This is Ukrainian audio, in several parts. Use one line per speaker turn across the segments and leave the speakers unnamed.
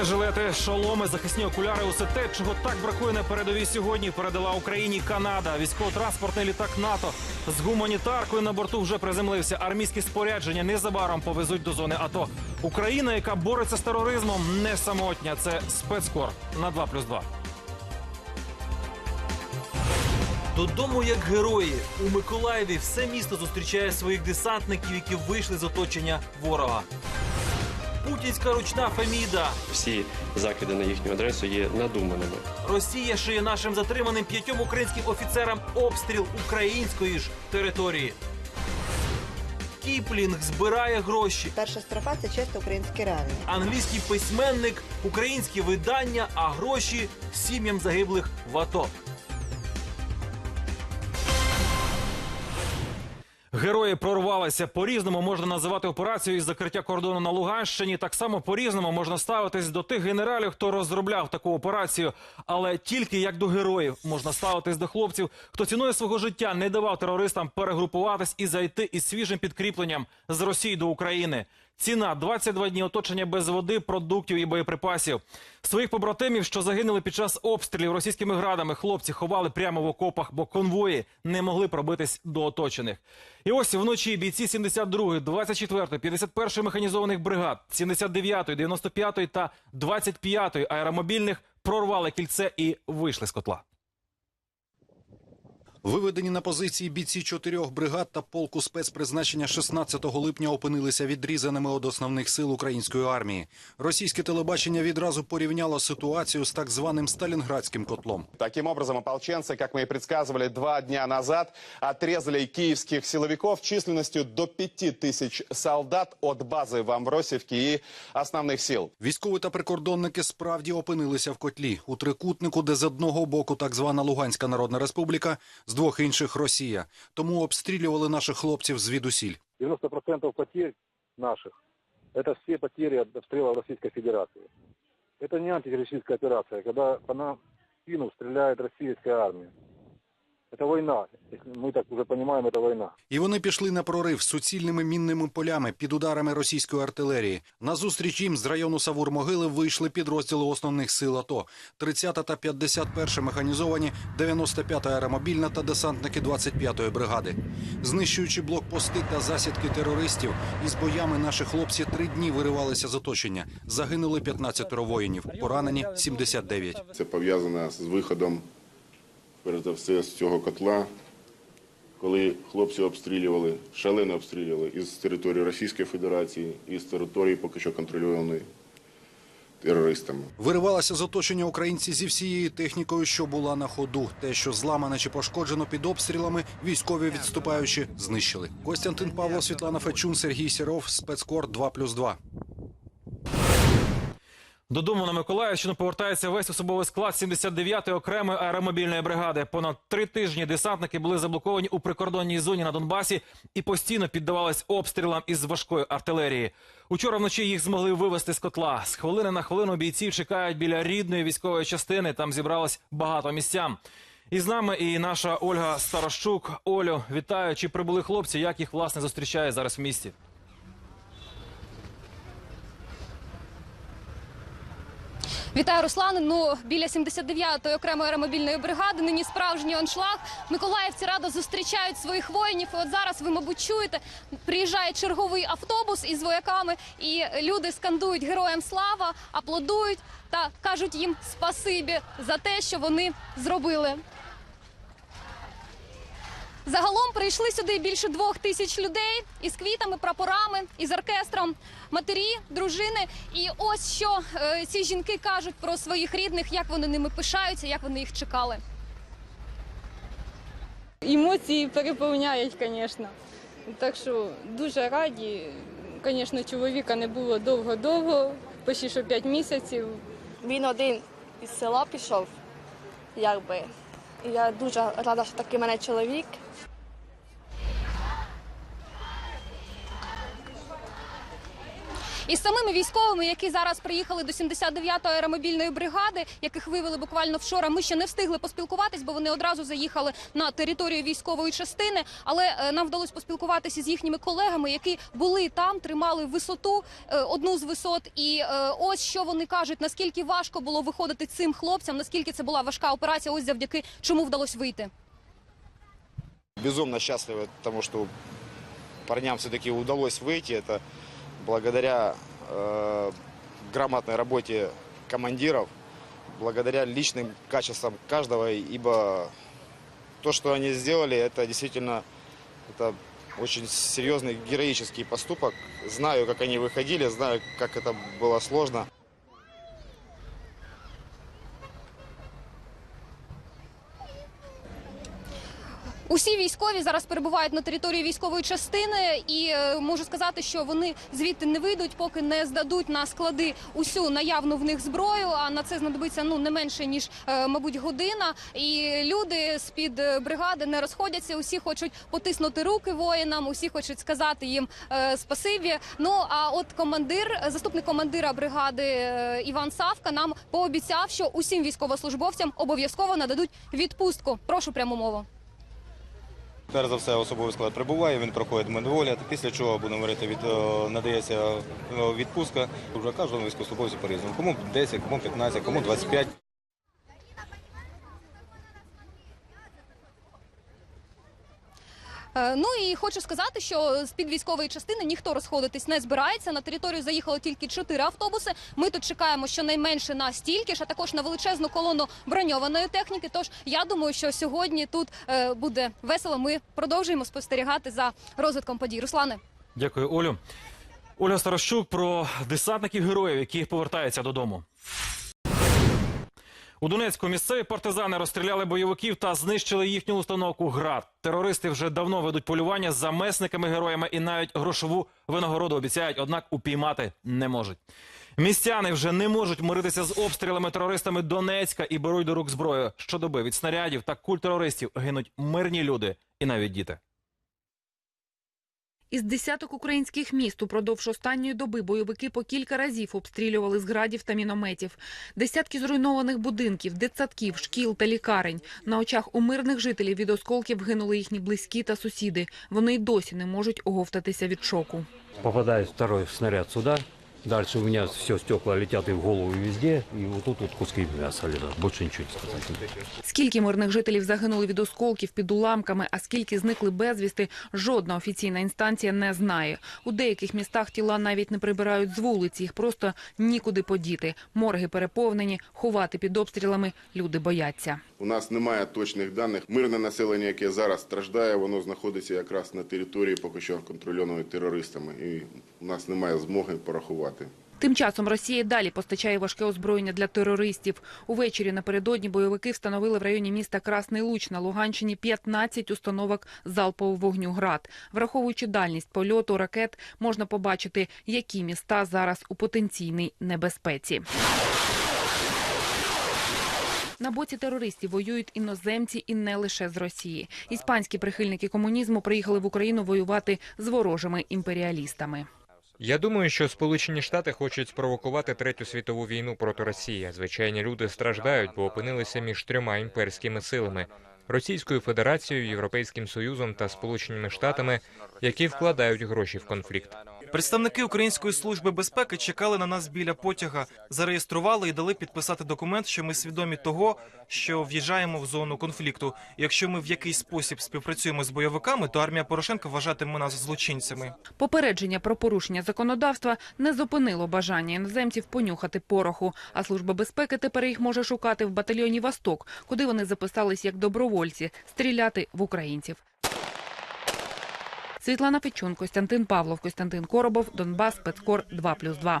Бронежилети, шоломи, захисні окуляри усе те, чого так бракує на передовій сьогодні. Передала Україні Канада. Військово-транспортний літак НАТО з гуманітаркою на борту вже приземлився. Армійські спорядження незабаром повезуть до зони АТО. Україна, яка бореться з тероризмом, не самотня. Це спецкор на 2+,2. Додому як герої у Миколаєві все місто зустрічає своїх десантників, які вийшли з оточення ворога. Путінська ручна Феміда.
всі закиди на їхню адресу є надуманими.
Росія шиє нашим затриманим п'ятьом українським офіцерам обстріл української ж території. Кіплінг збирає гроші.
Перша строфа це чисто українські реалії.
Англійський письменник, українські видання, а гроші сім'ям загиблих в АТО. Герої прорвалися. По-різному можна називати операцію із закриття кордону на Луганщині. Так само по-різному можна ставитись до тих генералів, хто розробляв таку операцію. Але тільки як до героїв можна ставитись до хлопців, хто ціною свого життя не давав терористам перегрупуватись і зайти із свіжим підкріпленням з Росії до України. Ціна 22 дні оточення без води, продуктів і боєприпасів. Своїх побратимів, що загинули під час обстрілів російськими градами, хлопці ховали прямо в окопах, бо конвої не могли пробитись до оточених. І ось вночі бійці 72-ї, 24-ї, 51-ї механізованих бригад, 79-ї, 95-ї та 25-ї аеромобільних прорвали кільце і вийшли з котла.
Виведені на позиції бійці чотирьох бригад та полку спецпризначення 16 липня опинилися відрізаними від основних сил української армії. Російське телебачення відразу порівняло ситуацію з так званим Сталінградським котлом.
Таким образом, ополченцы, как мы и предсказывали два дня назад, отрезали киевских силовиков численностью до 5000 солдат от базы в Амбросевке и основных сил.
Військові та прикордонники справді опинилися в котлі у трикутнику, де з одного боку так звана Луганська Народна Республіка, з двох інших Росія. Тому обстрілювали наших хлопців звідусіль.
90% потерь наших – это все потери від обстрілу Російської Федерации. Это не антитеррористическая операція, когда по нам спину стріляє російська армия. Это война. Если мы так уже понимаем, это война.
І вони пішли на прорив з суцільними мінними полями під ударами російської артилерії. На зустріч їм з району Савур-Могили вийшли підрозділи основних сил АТО. 30 та 51 механізовані, 95 аеромобільна та десантники 25-ї бригади. Знищуючи блокпости та засідки терористів, із боями наші хлопці три дні виривалися з оточення. Загинули 15 воїнів, поранені 79.
Це пов'язано з виходом, перш за все, з цього котла, коли хлопці обстрілювали, шалено обстрілювали із території Російської Федерації і з території поки що контрольованої терористами.
Виривалися з оточення українці зі всією технікою, що була на ходу. Те, що зламане чи пошкоджено під обстрілами, військові відступаючи знищили. Костянтин Павло, Світлана Фечун, Сергій Сіров, спецкор 2+,2.
Додому на Миколаївщину повертається весь особовий склад 79-ї окремої аеромобільної бригади. Понад три тижні десантники були заблоковані у прикордонній зоні на Донбасі і постійно піддавались обстрілам із важкої артилерії. Учора вночі їх змогли вивезти з котла. З хвилини на хвилину бійців чекають біля рідної військової частини. Там зібралось багато місцям. І з нами і наша Ольга Старощук. Олю, вітаю. Чи прибули хлопці? Як їх власне зустрічає зараз в місті?
Вітаю, Руслан. Ну біля 79-ї окремої аеромобільної бригади нині справжній аншлаг. Миколаївці радо зустрічають своїх воїнів. І от зараз ви, мабуть, чуєте, приїжджає черговий автобус із вояками, і люди скандують героям слава, аплодують та кажуть їм спасибі за те, що вони зробили. Загалом прийшли сюди більше двох тисяч людей із квітами, прапорами, із оркестром, матері, дружини. І ось що е, ці жінки кажуть про своїх рідних, як вони ними пишаються, як вони їх чекали.
Емоції переповняють, звісно. Так що дуже раді. Звісно, чоловіка не було довго-довго, почти що 5 місяців.
Він один із села пішов, якби. Я дуже рада, що такий мене чоловік.
із самими військовими, які зараз приїхали до 79-ї аеромобільної бригади, яких вивели буквально вчора. Ми ще не встигли поспілкуватись, бо вони одразу заїхали на територію військової частини. Але е, нам вдалося поспілкуватися з їхніми колегами, які були там, тримали висоту е, одну з висот. І е, ось що вони кажуть: наскільки важко було виходити цим хлопцям, наскільки це була важка операція. Ось завдяки чому вдалося вийти.
безумно счастливы тому, что парням все-таки удалось выйти. Это благодаря э, грамотной работе командиров, благодаря личным качествам каждого, ибо то, что они сделали, это действительно это очень серьезный героический поступок. Знаю, как они выходили, знаю, как это было сложно.
Усі військові зараз перебувають на території військової частини, і е, можу сказати, що вони звідти не вийдуть, поки не здадуть на склади усю наявну в них зброю. А на це знадобиться ну не менше ніж е, мабуть година. І люди з під бригади не розходяться. Усі хочуть потиснути руки воїнам, усі хочуть сказати їм е, спасибі. Ну а от командир, заступник командира бригади е, Іван Савка нам пообіцяв, що усім військовослужбовцям обов'язково нададуть відпустку. Прошу пряму мову.
Перш за все, особовий склад прибуває, він проходить медвогляд, після чого, будемо говорити, від, е, надається е, відпустка. Вже кожному військовослужбовцю по-різному. Кому 10, кому 15, кому 25.
Ну і хочу сказати, що з під військової частини ніхто розходитись не збирається. На територію заїхало тільки чотири автобуси. Ми тут чекаємо щонайменше на стільки ж, а також на величезну колону броньованої техніки. Тож я думаю, що сьогодні тут е, буде весело. Ми продовжуємо спостерігати за розвитком подій. Руслане.
Дякую, Олю. Оля Старощук про десантників героїв, які повертаються додому. У Донецьку місцеві партизани розстріляли бойовиків та знищили їхню установку ГРАД. Терористи вже давно ведуть полювання за месниками героями і навіть грошову винагороду обіцяють, однак упіймати не можуть. Містяни вже не можуть миритися з обстрілами терористами Донецька і беруть до рук зброю. Щодоби від снарядів та куль терористів гинуть мирні люди і навіть діти.
Із десяток українських міст упродовж останньої доби бойовики по кілька разів обстрілювали з градів та мінометів. Десятки зруйнованих будинків, дитсадків, шкіл та лікарень. На очах у мирних жителів від осколків гинули їхні близькі та сусіди. Вони й досі не можуть оговтатися від шоку.
Попадає второй снаряд сюда. Дальше у меня все стекла летят и в голову, и везде. И вот тут вот куски мяса лежат. Больше ничего не сказать.
Скільки мирних жителів загинули від осколків під уламками, а скільки зникли безвісти, жодна офіційна інстанція не знає. У деяких містах тіла навіть не прибирають з вулиці, їх просто нікуди подіти. Морги переповнені, ховати під обстрілами люди бояться.
У нас немає точних даних. Мирне населення, яке зараз страждає, воно знаходиться якраз на території поки що контрольованої терористами. І у нас немає змоги порахувати.
Тим часом Росія далі постачає важке озброєння для терористів. Увечері напередодні бойовики встановили в районі міста Красний Луч на Луганщині 15 установок залпового вогню «Град». Враховуючи дальність польоту ракет, можна побачити, які міста зараз у потенційній небезпеці. На боці терористів воюють іноземці і не лише з Росії. Іспанські прихильники комунізму приїхали в Україну воювати з ворожими імперіалістами.
Я думаю, що Сполучені Штати хочуть спровокувати третю світову війну проти Росії. Звичайні люди страждають, бо опинилися між трьома імперськими силами: Російською Федерацією, Європейським Союзом та Сполученими Штатами, які вкладають гроші в конфлікт.
Представники Української служби безпеки чекали на нас біля потяга, зареєстрували і дали підписати документ, що ми свідомі того, що в'їжджаємо в зону конфлікту. Якщо ми в якийсь спосіб співпрацюємо з бойовиками, то армія Порошенка вважатиме нас злочинцями.
Попередження про порушення законодавства не зупинило бажання іноземців понюхати пороху. А служба безпеки тепер їх може шукати в батальйоні Восток, куди вони записались як добровольці стріляти в українців. Світлана Печун, Костянтин Павлов, Костянтин Коробов, Донбас, Спецкор 2+,2.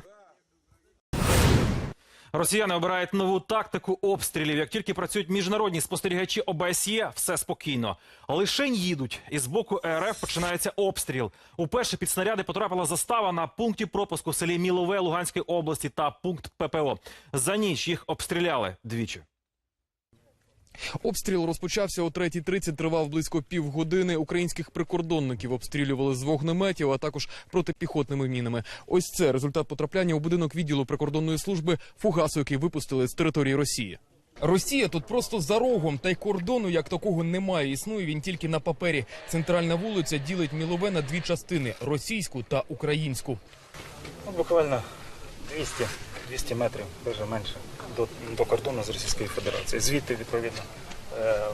Росіяни обирають нову тактику обстрілів. Як тільки працюють міжнародні спостерігачі ОБСЄ, все спокійно. Лишень їдуть, і з боку РФ починається обстріл. Уперше під снаряди потрапила застава на пункті пропуску в селі Мілове Луганської області та пункт ППО. За ніч їх обстріляли двічі.
Обстріл розпочався о 3.30, тривав близько півгодини. Українських прикордонників обстрілювали з вогнеметів, а також протипіхотними мінами. Ось це результат потрапляння у будинок відділу прикордонної служби фугасу, який випустили з території Росії. Росія тут просто за рогом, та й кордону як такого немає. Існує він тільки на папері. Центральна вулиця ділить Мілове на дві частини російську та українську.
Ну, буквально 200, 200 метрів, даже менше, до, до кордону з Російською Федерацією. Звідти, відповідно, е,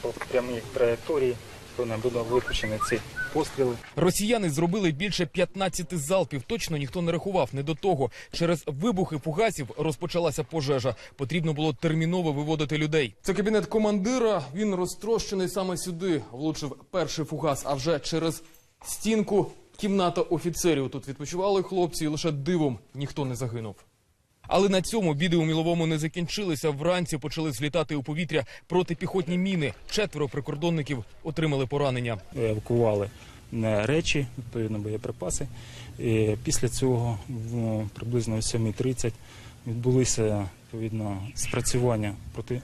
по прямій траєкторії повинні будуть випущені ці постріли.
Росіяни зробили більше 15 залпів. Точно ніхто не рахував. Не до того. Через вибухи фугасів розпочалася пожежа. Потрібно було терміново виводити людей. Це кабінет командира. Він розтрощений саме сюди. Влучив перший фугас. А вже через стінку кімната офіцерів. Тут відпочивали хлопці, і лише дивом ніхто не загинув. Але на цьому біди у Міловому не закінчилися. Вранці почали злітати у повітря протипіхотні міни. Четверо прикордонників отримали поранення.
Евакували е, речі, відповідно боєприпаси. І після цього приблизно о 7.30 відбулися відповідно спрацювання проти,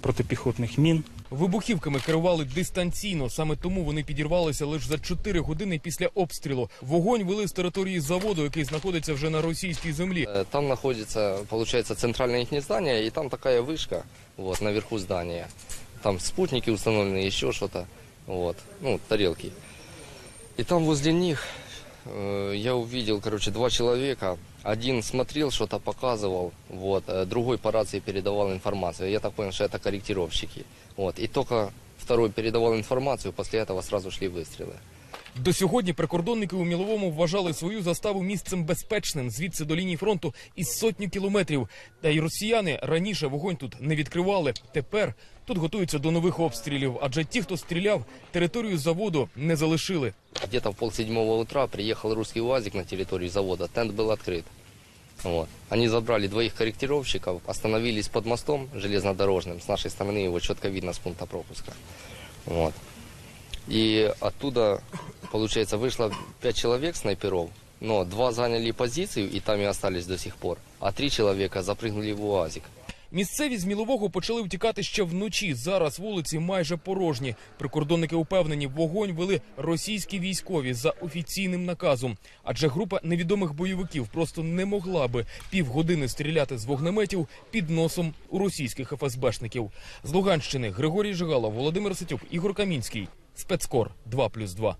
протипіхотних мін.
Вибухівками керували дистанційно. Саме тому вони підірвалися лише за 4 години після обстрілу. Вогонь вели з території заводу, який знаходиться вже на російській землі.
Э, Там находится, получается, центральное их здание, и там такая вышка, вот, наверху здания. Там спутники установлены, еще что-то, вот, ну, тарелки. И там возле них э, я увидел, короче, два человека. Один смотрел, что-то показывал, вот, э, другой по рации передавал информацию. Я так понял, что это корректировщики. Вот, и только второй передавал информацию, после этого сразу шли выстрелы.
До сьогодні прикордонники у Міловому вважали свою заставу місцем безпечним звідси до лінії фронту із сотню кілометрів. Та й росіяни раніше вогонь тут не відкривали. Тепер тут готуються до нових обстрілів, адже ті, хто стріляв, територію заводу не залишили.
Где-то в полседьмого утра приехал русский УАЗик на территорию завода. Тент был открыт. Вот. Они забрали двоих корректировщиков, остановились под мостом железнодорожным. С нашей стороны его четко видно с пункта пропуска. Вот. И оттуда, получается, вышло пять человек снайперов, но два заняли позицию и там и остались до сих пор, а три человека запрыгнули в УАЗик.
Місцеві з Мілового почали втікати ще вночі. Зараз вулиці майже порожні. Прикордонники упевнені, вогонь вели російські військові за офіційним наказом. Адже група невідомих бойовиків просто не могла би півгодини стріляти з вогнеметів під носом у російських ФСБшників. З Луганщини Григорій Жигалов, Володимир Ситюк, Ігор Камінський. Спецкор 2+,2.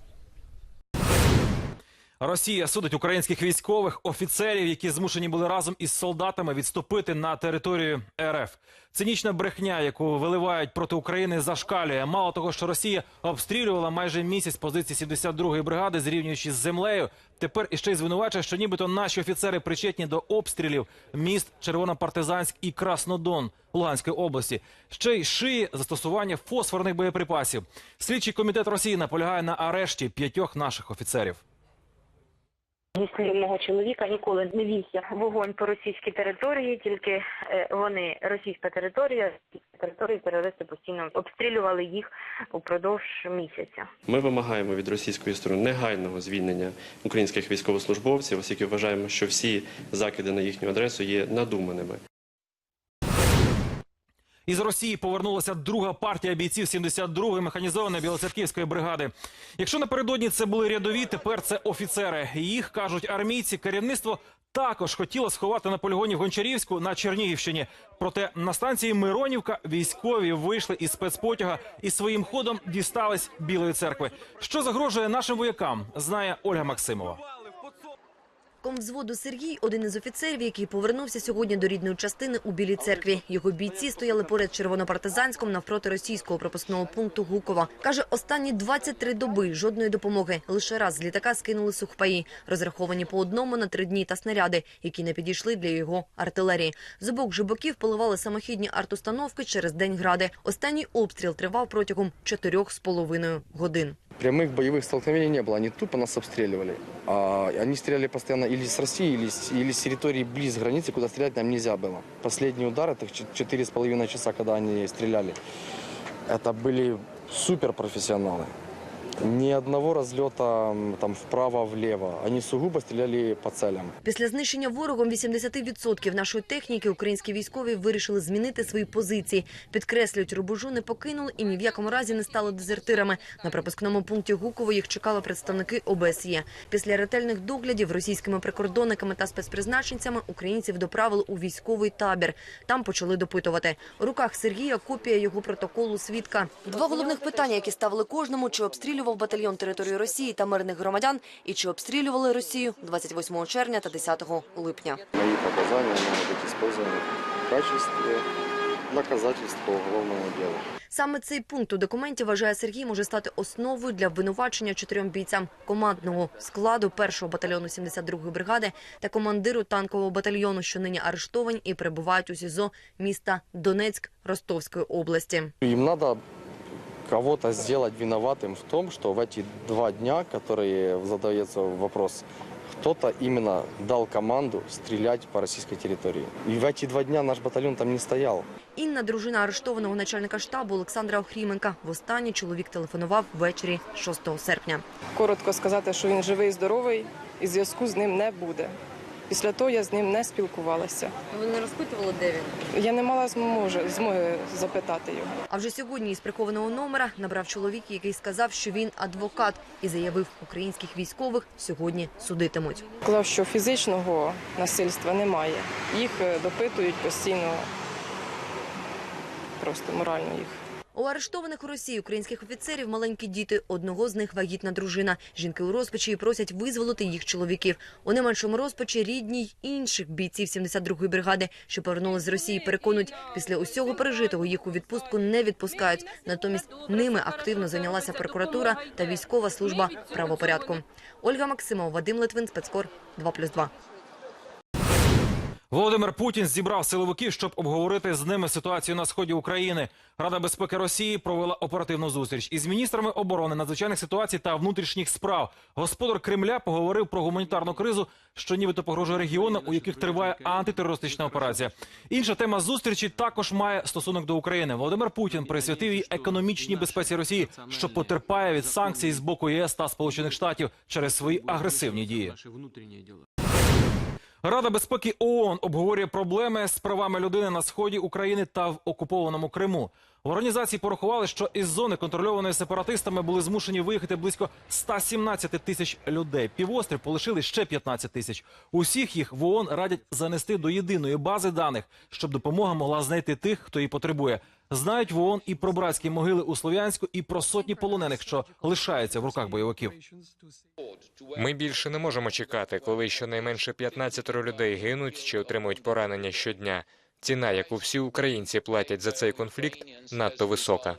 Росія судить українських військових офіцерів, які змушені були разом із солдатами відступити на територію РФ. Цинічна брехня, яку виливають проти України, зашкалює. Мало того, що Росія обстрілювала майже місяць позиції 72-ї бригади, зрівнюючи з землею. Тепер іще й звинувачує, що нібито наші офіцери причетні до обстрілів міст Червонопартизанськ і Краснодон Луганської області. Ще й шиє застосування фосфорних боєприпасів. Слідчий комітет Росії наполягає на арешті п'ятьох наших офіцерів.
Зі мого чоловіка ніколи не вівся вогонь по російській території, тільки е, вони російська територія, території терористи постійно обстрілювали їх упродовж місяця.
Ми вимагаємо від російської сторони негайного звільнення українських військовослужбовців, оскільки вважаємо, що всі закиди на їхню адресу є надуманими.
Із Росії повернулася друга партія бійців 72-ї механізованої білоцерківської бригади. Якщо напередодні це були рядові, тепер це офіцери. Їх кажуть армійці. Керівництво також хотіло сховати на полігоні в Гончарівську на Чернігівщині. Проте на станції Миронівка військові вийшли із спецпотяга і своїм ходом дістались Білої церкви. Що загрожує нашим воякам, знає Ольга Максимова.
Комвзводу Сергій – один із офіцерів, який повернувся сьогодні до рідної частини у Білій церкві. Його бійці стояли поряд червонопартизанськом навпроти російського пропускного пункту Гукова. Каже, останні 23 доби жодної допомоги. Лише раз з літака скинули сухпаї, розраховані по одному на три дні та снаряди, які не підійшли для його артилерії. З обох же боків поливали самохідні артустановки через день гради. Останній обстріл тривав протягом чотирьох з половиною годин
Прямых боевых столкновений не было, они тупо нас обстреливали. А, они стреляли постоянно или с России, или с, или с территории близ границы, куда стрелять нам нельзя было. Последний удар, это ч- четыре с половиной часа, когда они стреляли, это были суперпрофессионалы. Ни одного разлета м, там вправо-влево. Они сугубо стреляли по целям.
Після знищення ворогом 80% нашої техніки українські військові вирішили змінити свої позиції. Підкреслюють, рубежу не покинули і ні в якому разі не стали дезертирами. На пропускному пункті Гуково їх чекали представники ОБСЄ. Після ретельних доглядів російськими прикордонниками та спецпризначенцями українців доправили у військовий табір. Там почали допитувати. У руках Сергія копія його протоколу свідка. Два головних питання, які ставили кожному: чи обстрілював батальйон територію Росії та мирних громадян, і чи обстрілювали Росію 28 червня та 10 липня.
Мои показания могут быть использованы в качестве доказательств по уголовному делу.
Саме цей пункт у документі вважає Сергій може стати основою для обвинувачення чотирьом бійцям командного складу першого батальйону 72-ї бригади та командиру танкового батальйону, що нині арештовані і перебувають у СІЗО міста Донецьк Ростовської області.
Им надо кого-то сделать виноватым в том, что в эти два дня, которые задается вопрос, кто-то именно дал команду стрелять по российской территории. И в эти два дня наш батальон там не стоял.
Інна, дружина арештованого начальника штабу Олександра Охріменка. Востаннє чоловік телефонував ввечері 6 серпня.
Коротко сказати, що він живий, здоровий, і зв'язку з ним не буде. Після того я з ним не спілкувалася.
Ви не розпитували, де він?
Я не мала змоги, змоги запитати його.
А вже сьогодні із прихованого номера набрав чоловік, який сказав, що він адвокат, і заявив, українських військових сьогодні судитимуть.
Сказав, що фізичного насильства немає. Їх е, допитують постійно, просто морально їх.
У арештованих у Росії українських офіцерів маленькі діти. Одного з них вагітна дружина. Жінки у розпачі просять визволити їх чоловіків. У не меншому розпачі рідні й інших бійців 72-ї бригади, що повернули з Росії, переконують, після усього пережитого їх у відпустку не відпускають. Натомість ними активно зайнялася прокуратура та військова служба правопорядку. Ольга Максимова, Вадим Литвин, спецкор 2+,2.
Володимир Путін зібрав силовиків, щоб обговорити з ними ситуацію на сході України. Рада безпеки Росії провела оперативну зустріч із міністрами оборони, надзвичайних ситуацій та внутрішніх справ. Господар Кремля поговорив про гуманітарну кризу, що нібито погрожує регіонам, у яких триває антитерористична операція. Інша тема зустрічі також має стосунок до України. Володимир Путін присвятив їй економічній безпеці Росії, що потерпає від санкцій з боку ЄС та Сполучених Штатів через свої агресивні дії. Рада безпеки ООН обговорює проблеми з правами людини на сході України та в окупованому Криму. В організації порахували, що із зони, контрольованої сепаратистами, були змушені виїхати близько 117 тисяч людей. Півострів полишили ще 15 тисяч. Усіх їх в ООН радять занести до єдиної бази даних, щоб допомога могла знайти тих, хто її потребує. Знають в ООН і про братські могили у Слов'янську, і про сотні полонених, що лишаються в руках бойовиків.
Ми більше не можемо чекати, коли щонайменше 15 людей гинуть чи отримують поранення щодня. Ціна, яку всі українці платять за цей конфлікт, надто висока.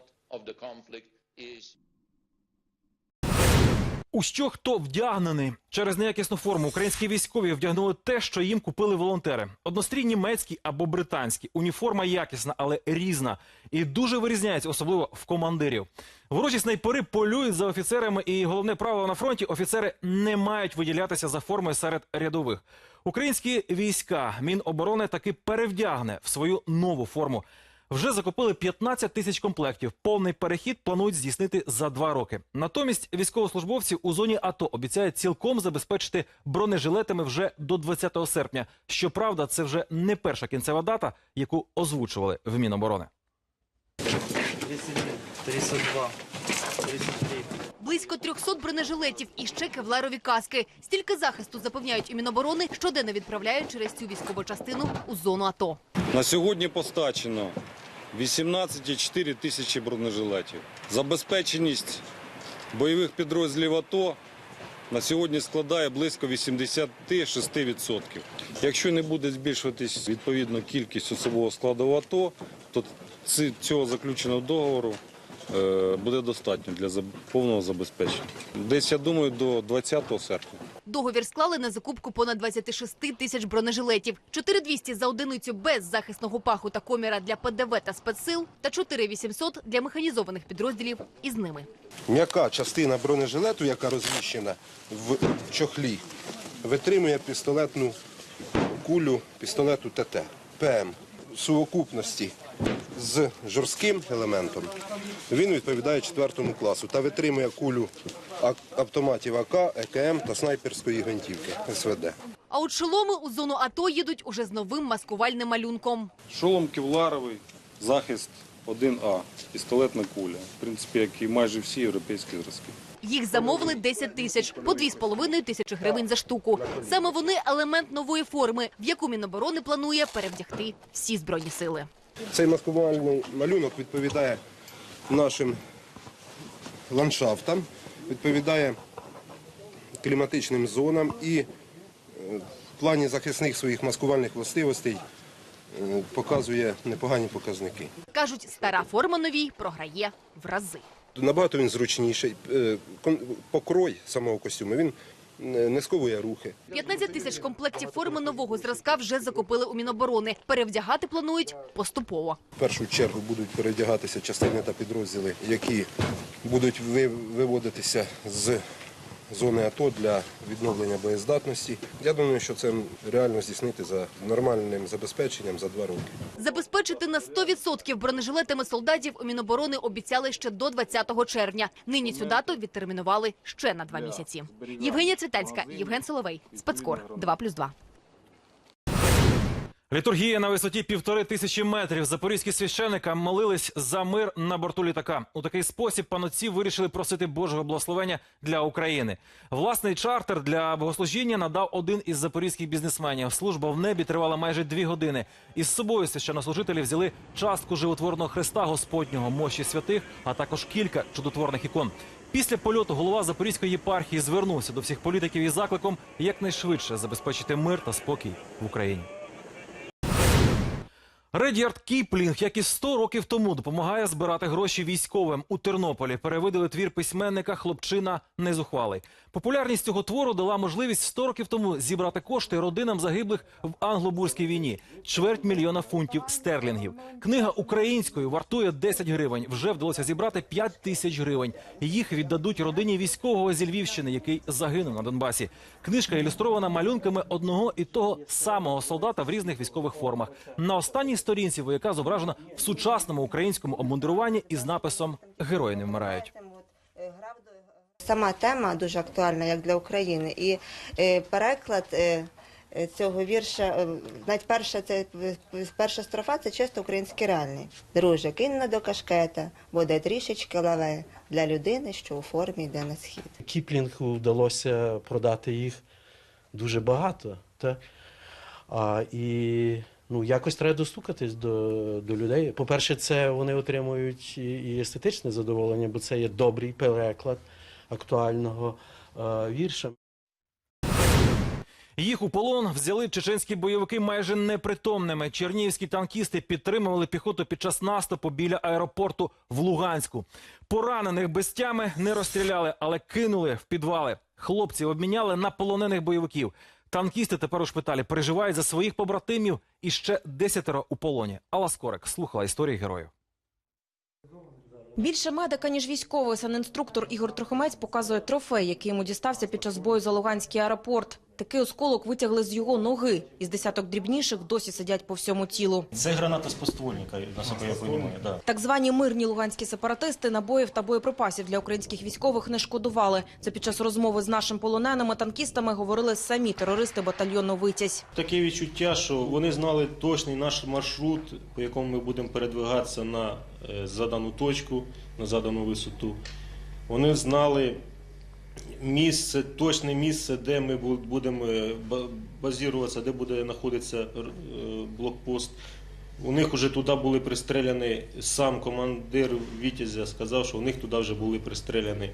У що хто вдягнений через неякісну форму українські військові вдягнули те, що їм купили волонтери. Однострій німецький або британський. Уніформа якісна, але різна і дуже вирізняється, особливо в командирів. Ворожі снайпери полюють за офіцерами, і головне правило на фронті: офіцери не мають виділятися за формою серед рядових. Українські війська Міноборони таки перевдягне в свою нову форму. Вже закупили 15 тисяч комплектів. Повний перехід планують здійснити за два роки. Натомість військовослужбовці у зоні АТО обіцяють цілком забезпечити бронежилетами вже до 20 серпня. Щоправда, це вже не перша кінцева дата, яку озвучували в Міноборони.
32, 33.
Близько 300 бронежилетів і ще кевларові каски. Стільки захисту запевняють у Міноборони, щоденно відправляють через цю військову частину у зону АТО.
На сьогодні постачено 18,4 тисячі бронежилетів. Забезпеченість бойових підрозділів АТО на сьогодні складає близько 86%. Якщо не буде збільшуватись відповідно кількість особового складу АТО, то цього заключеного договору е, буде достатньо для повного забезпечення. Десь, я думаю, до 20 серпня.
Договір склали на закупку понад 26 тисяч бронежилетів. 4200 за одиницю без захисного паху та коміра для ПДВ та спецсил та 4800 для механізованих підрозділів із ними.
М'яка частина бронежилету, яка розміщена в чохлі, витримує пістолетну кулю пістолету ТТ ПМ. сукупності з жорстким елементом він відповідає четвертому класу та витримує кулю автоматів АК, ЕКМ та снайперської гвинтівки СВД.
А от шоломи у зону АТО їдуть уже з новим маскувальним малюнком.
Шолом кевларовий, захист 1А, пістолетна куля. В принципі, як і майже всі європейські зразки.
Їх замовили 10 тисяч, по 2,5 тисячі гривень за штуку. Саме вони – елемент нової форми, в яку Міноборони планує перевдягти всі збройні сили.
Цей маскувальний малюнок відповідає нашим ландшафтам, відповідає кліматичним зонам і е, в плані захисних своїх маскувальних властивостей е, показує непогані показники.
Кажуть, стара форма новій програє в рази.
Набагато він зручніший. Е, Покрой самого костюму він не сковує рухи.
15 тисяч комплектів форми нового зразка вже закупили у Міноборони. Перевдягати планують поступово.
В першу чергу будуть передягатися частини та підрозділи, які будуть ви- виводитися з зони АТО для відновлення боєздатності. Я думаю, що це реально здійснити за нормальним забезпеченням за два роки.
Забезпечити на 100% бронежилетами солдатів у Міноборони обіцяли ще до 20 червня. Нині цю дату відтермінували ще на два місяці. Євгенія Цвітанська, Євген Соловей, Спецкор 2+,2.
Літургія на висоті півтори тисячі метрів. Запорізькі священника молились за мир на борту літака. У такий спосіб панотці вирішили просити Божого благословення для України. Власний чартер для богослужіння надав один із запорізьких бізнесменів. Служба в небі тривала майже дві години. Із собою священнослужителі взяли частку животворного Христа Господнього, мощі святих, а також кілька чудотворних ікон. Після польоту голова Запорізької єпархії звернувся до всіх політиків із закликом якнайшвидше забезпечити мир та спокій в Україні. Редярд Кіплінг, як і 100 років тому, допомагає збирати гроші військовим у Тернополі. Перевидали твір письменника Хлопчина незухвалий. Популярність цього твору дала можливість 100 років тому зібрати кошти родинам загиблих в англо-бурській війні. Чверть мільйона фунтів стерлінгів. Книга українською вартує 10 гривень. Вже вдалося зібрати 5 тисяч гривень. Їх віддадуть родині військового зі Львівщини, який загинув на Донбасі. Книжка ілюстрована малюнками одного і того самого солдата в різних військових формах. На останній сторінці вояка зображено в сучасному українському обмундируванні із написом Герої не вмирають.
Сама тема дуже актуальна як для України. І е, переклад е, е, цього вірша, навіть перша, це, перша строфа це чисто український реальний. Друже, кинь до кашкета, буде трішечки лаве для людини, що у формі йде на схід.
Кіплінгу вдалося продати їх дуже багато. Так? А, і ну, якось треба достукатись до, до людей. По-перше, це вони отримують і, і естетичне задоволення, бо це є добрий переклад актуального е, вірша.
Їх у полон взяли чеченські бойовики майже непритомними. Чернігівські танкісти підтримували піхоту під час наступу біля аеропорту в Луганську. Поранених без тями не розстріляли, але кинули в підвали. Хлопці обміняли на полонених бойовиків. Танкісти тепер у шпиталі переживають за своїх побратимів і ще десятеро у полоні. Алла Скорик слухала історії героїв.
Більше медика, ніж військовий, санінструктор Ігор Трохимець показує трофей, який йому дістався під час бою за Луганський аеропорт. Такий осколок витягли з його ноги. Із десяток дрібніших досі сидять по всьому тілу.
Це граната з поствольника, насколько я розумію, да.
Так звані мирні луганські сепаратисти набоїв та боєприпасів для українських військових не шкодували. Це під час розмови з нашим полоненими танкістами говорили самі терористи батальйону «Витязь».
Таке відчуття, що вони знали точний наш маршрут, по якому ми будемо передвигатися на е, задану точку, на задану висоту. Вони знали місце, точне місце, де ми будемо е, базіруватися, де буде знаходитися е, блокпост. У них вже туди були пристреляні, сам командир Вітязя сказав, що у них туди вже були пристреляні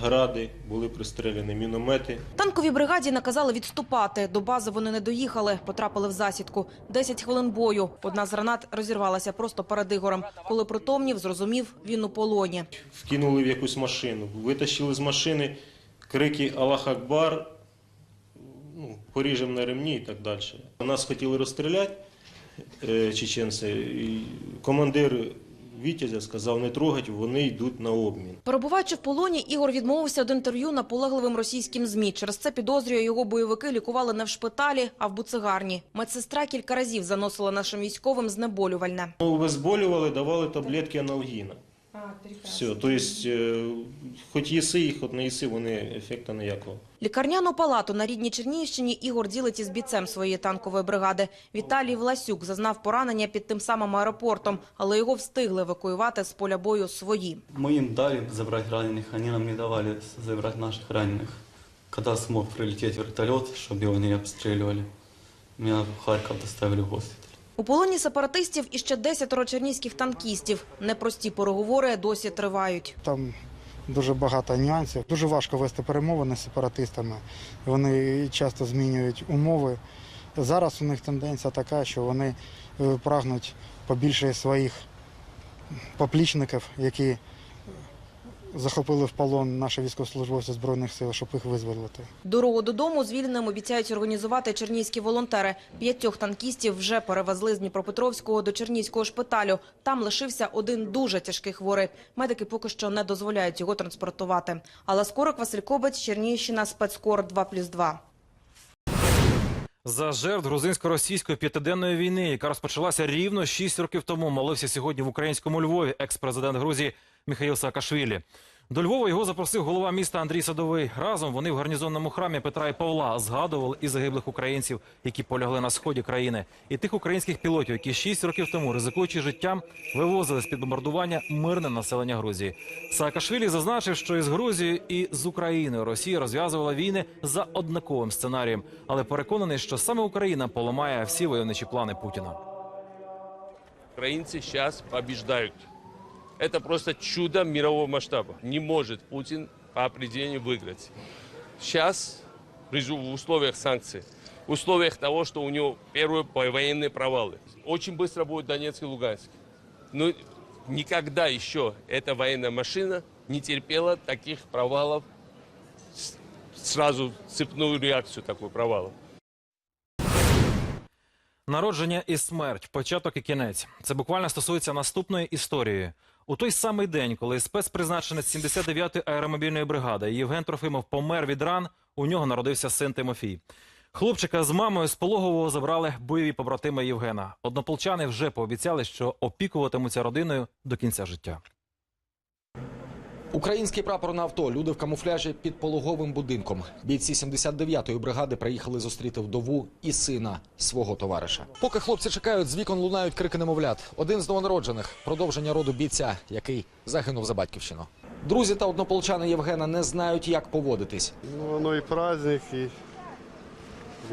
гради, були пристреляні міномети.
Танковій бригаді наказали відступати. До бази вони не доїхали, потрапили в засідку. Десять хвилин бою. Одна з гранат розірвалася просто перед Ігорем. Коли притомнів, зрозумів, він у полоні.
вкинули в якусь машину, витащили з машини крики Аллах Акбар, ну, поріжем на ремні і так далі. Нас хотіли розстріляти е, чеченці. І командир Вітязя, сказав не трогать, вони йдуть на обмін.
Перебуваючи в полоні, Ігор відмовився від інтерв'ю наполегливим російським ЗМІ. Через це підозрює його бойовики лікували не в шпиталі, а в буцегарні. Медсестра кілька разів заносила нашим військовим знеболювальне.
Обезболювали, давали таблетки аналгіна. Все, тобто, е, хоч їси їх, хоч не їси, вони ефекту ніякого.
Лікарняну палату на рідній Чернігівщині Ігор ділить із бійцем своєї танкової бригади. Віталій Власюк зазнав поранення під тим самим аеропортом, але його встигли евакуювати з поля бою свої.
Мы им дали забрать раненых, они нам не давали забрать наших раненых. Когда смог прилететь вертолет, чтобы его не обстреливали, меня в Харьков доставили в госпиталь.
У полоні сепаратистів іще десятеро чернівських танкістів. Непрості переговори досі тривають.
Там дуже багато нюансів. Дуже важко вести перемовини з сепаратистами. Вони часто змінюють умови. Зараз у них тенденція така, що вони е, прагнуть побільше своїх поплічників, які захопили в полон наші військовослужбовці Збройних сил, щоб їх визволити.
Дорогу додому звільненим обіцяють організувати чернігівські волонтери. П'ятьох танкістів вже перевезли з Дніпропетровського до Чернігівського шпиталю. Там лишився один дуже тяжкий хворий. Медики поки що не дозволяють його транспортувати. Але скоро Василь Кобець, Чернігівщина, спецкор 2+,2.
За жертв грузинсько-російської п'ятиденної війни, яка розпочалася рівно 6 років тому, молився сьогодні в українському Львові екс-президент Грузії Михаїл Саакашвілі. До Львова його запросив голова міста Андрій Садовий. Разом вони в гарнізонному храмі Петра і Павла згадували і загиблих українців, які полягли на сході країни, і тих українських пілотів, які 6 років тому, ризикуючи життям, вивозили з під бомбардування мирне населення Грузії. Саакашвілі зазначив, що із Грузією і з Україною Росія розв'язувала війни за однаковим сценарієм, але переконаний, що саме Україна поламає всі войовничі плани Путіна.
Украинцы сейчас побеждают. Это просто чудо мирового масштаба. Не может Путин по определению выиграть. Сейчас в условиях санкций, в условиях того, что у него первые военные провалы, очень быстро будет Донецк и Луганск. Но никогда еще эта военная машина не терпела таких провалов, с- сразу цепную реакцию такой провалов.
Народження і смерть, початок і кінець. Це буквально стосується наступної історії. У той самий день, коли спецпризначенець 79-ї аеромобільної бригади Євген Трофимов помер від ран, у нього народився син Тимофій. Хлопчика з мамою з пологового забрали бойові побратими Євгена. Однополчани вже пообіцяли, що опікуватимуться родиною до кінця життя.
Український прапор на авто, люди в камуфляжі під пологовим будинком. Бійці 79-ї бригади приїхали зустріти вдову і сина свого товариша. Поки хлопці чекають, з вікон лунають крики немовлят. Один з новонароджених – продовження роду бійця, який загинув за батьківщину. Друзі та однополчани Євгена не знають, як поводитись.
Ну, воно і праздник, і,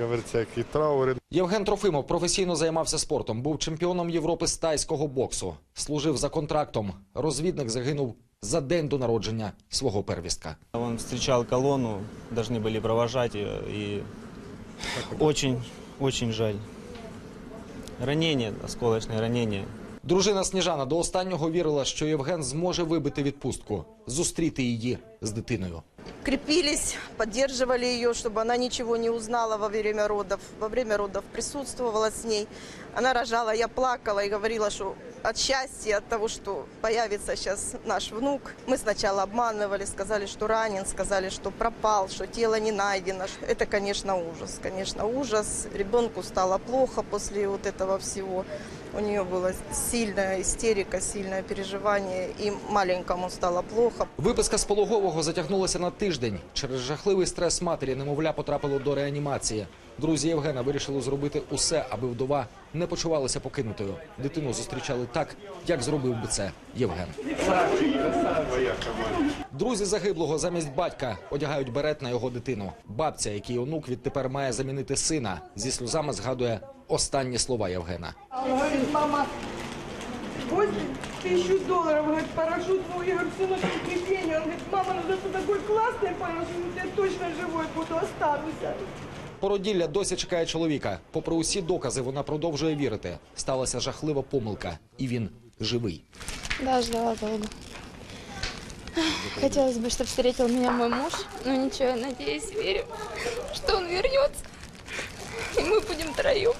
говориться, і траури.
Євген Трофимов професійно займався спортом, був чемпіоном Європи з тайського боксу, служив за контрактом. Розвідник загинув за день до народження свого первістка.
Он встречал колонну, должны были провожать ее, и очень, очень жаль. Ранение, осколочное ранение.
Дружина Сніжана до останнього вірила, що Євген зможе вибити відпустку, зустріти її з дитиною.
крепились, поддерживали ее, чтобы она ничего не узнала во время родов. Во время родов присутствовала с ней. Она рожала, я плакала и говорила, что от счастья, от того, что появится сейчас наш внук. Мы сначала обманывали, сказали, что ранен, сказали, что пропал, что тело не найдено. Это, конечно, ужас, конечно, ужас. Ребенку стало плохо после вот этого всего. У нее была сильная истерика, сильное переживание, и маленькому стало плохо.
Виписка з пологового затягнулася на тиждень. Через жахливий стрес матері немовля потрапило до реанімації. Друзі Євгена вирішили зробити усе, аби вдова не почувалася покинутою. Дитину зустрічали так, як зробив би це Євген. Друзі загиблого замість батька одягають берет на його дитину. Бабця, який онук відтепер має замінити сина, зі сльозами згадує останні слова Євгена.
Говорит, мама, возьми тысячу долларов, говорит, парашют мой, я говорю, сынок, прикрепение. Он говорит, мама, ну это такой классный парашют, я точно живой буду, останусь.
Породілля досі чекає чоловіка. Попри усі докази, вона продовжує вірити. Сталася жахлива помилка, і він живий.
Да, ждала долго. Хотелось бы, чтобы встретил меня мой муж, но ничего, я надеюсь, верю, что он вернется, и мы будем втроем.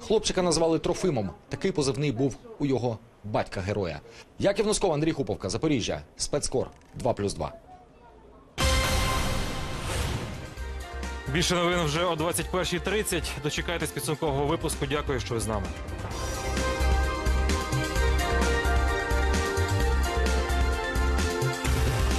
Хлопчика назвали Трофимом. Такий позивний був у його батька-героя. Яків Носков, Андрій Хуповка, Запоріжжя, спецкор 2+,2.
Більше новин вже о 21.30. Дочекайтесь підсумкового випуску. Дякую, що ви з нами.